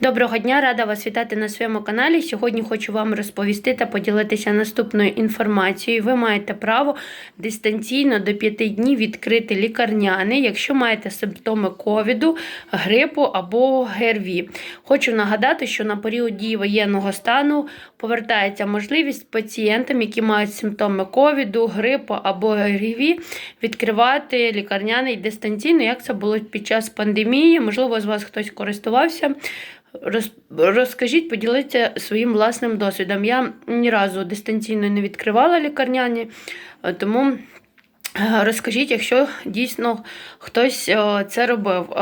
Доброго дня, рада вас вітати на своєму каналі. Сьогодні хочу вам розповісти та поділитися наступною інформацією. Ви маєте право дистанційно до 5 днів відкрити лікарняни, якщо маєте симптоми ковіду, грипу або ГРВІ. Хочу нагадати, що на період дії воєнного стану повертається можливість пацієнтам, які мають симптоми ковіду, грипу або ГРВІ, відкривати лікарняний дистанційно, як це було під час пандемії. Можливо, з вас хтось користувався. Роз, розкажіть, поділіться своїм власним досвідом. Я ні разу дистанційно не відкривала лікарняні, е, тому розкажіть, якщо дійсно хтось е, це робив. Е,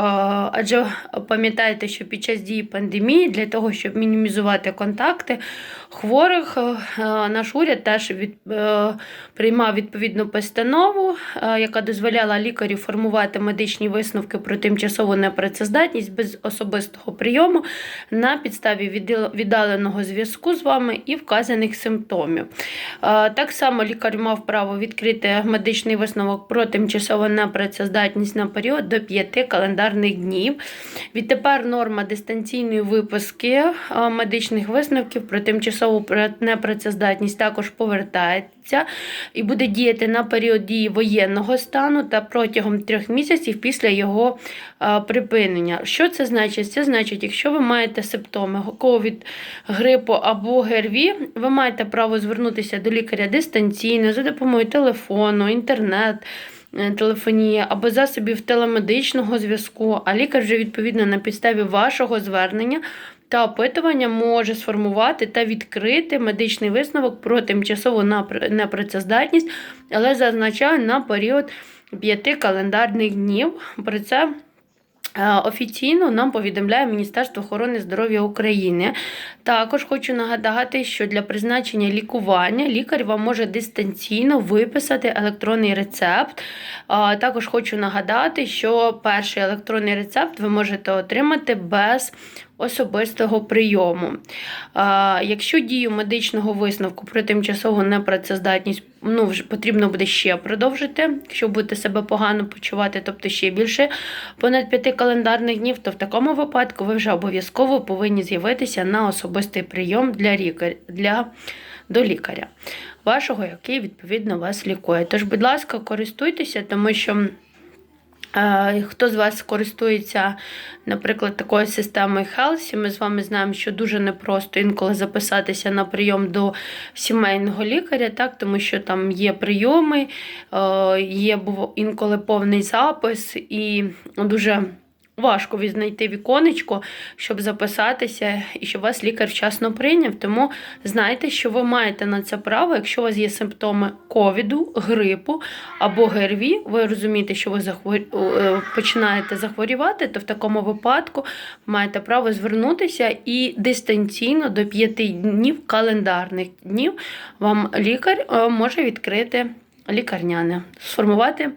Адже пам'ятаєте, що під час дії пандемії для того, щоб мінімізувати контакти хворих, е, наш уряд теж від, приймав відповідну постанову, яка дозволяла лікарю формувати медичні висновки про тимчасову непрацездатність без особистого прийому на підставі віддаленого зв'язку з вами і вказаних симптомів. Так само лікар мав право відкрити медичний висновок про тимчасову непрацездатність на період до 5 календарних днів. Відтепер норма дистанційної виписки е, медичних висновків про тимчасову непрацездатність також повертається і буде діяти на період дії воєнного стану та протягом трьох місяців після його е, припинення. Що це значить? Це значить, якщо ви маєте симптоми ковід, грипу або ГРВІ, ви маєте право звернутися до лікаря дистанційно за допомогою телефону, інтернет. Телефонії або засобів телемедичного зв'язку, а лікар вже відповідно на підставі вашого звернення та опитування може сформувати та відкрити медичний висновок про тимчасову непрацездатність, але зазначаю на період п'яти календарних днів. Про це е, Офіційно нам повідомляє Міністерство охорони здоров'я України. Також хочу нагадати, що для призначення лікування лікар вам може дистанційно виписати електронний рецепт. Також хочу нагадати, що перший електронний рецепт ви можете отримати без особистого прийому. Якщо дію медичного висновку про тимчасову непрацездатність ну, потрібно буде ще продовжити, якщо будете себе погано почувати, тобто ще більше понад 5 календарних днів, то в такому випадку ви вже обов'язково повинні з'явитися на особистий прийом для лікар... для... до лікаря вашого, який відповідно вас лікує. Тож, будь ласка, користуйтеся, тому що. Хто з вас користується, наприклад, такою системою Хелсі, ми з вами знаємо, що дуже непросто інколи записатися на прийом до сімейного лікаря, так, тому що там є прийоми, е, є інколи повний запис, і дуже важко відзнайти віконечко, щоб записатися і щоб вас лікар вчасно прийняв. Тому знайте, що ви маєте на це право, якщо у вас є симптоми ковіду, грипу або ГРВІ, ви розумієте, що ви захвор... е, починаєте захворювати, то в такому випадку маєте право звернутися і дистанційно до 5 днів календарних днів вам лікар е, може відкрити лікарняне, сформувати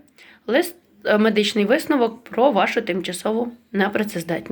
лист медичний висновок про вашу тимчасову непрацездатність.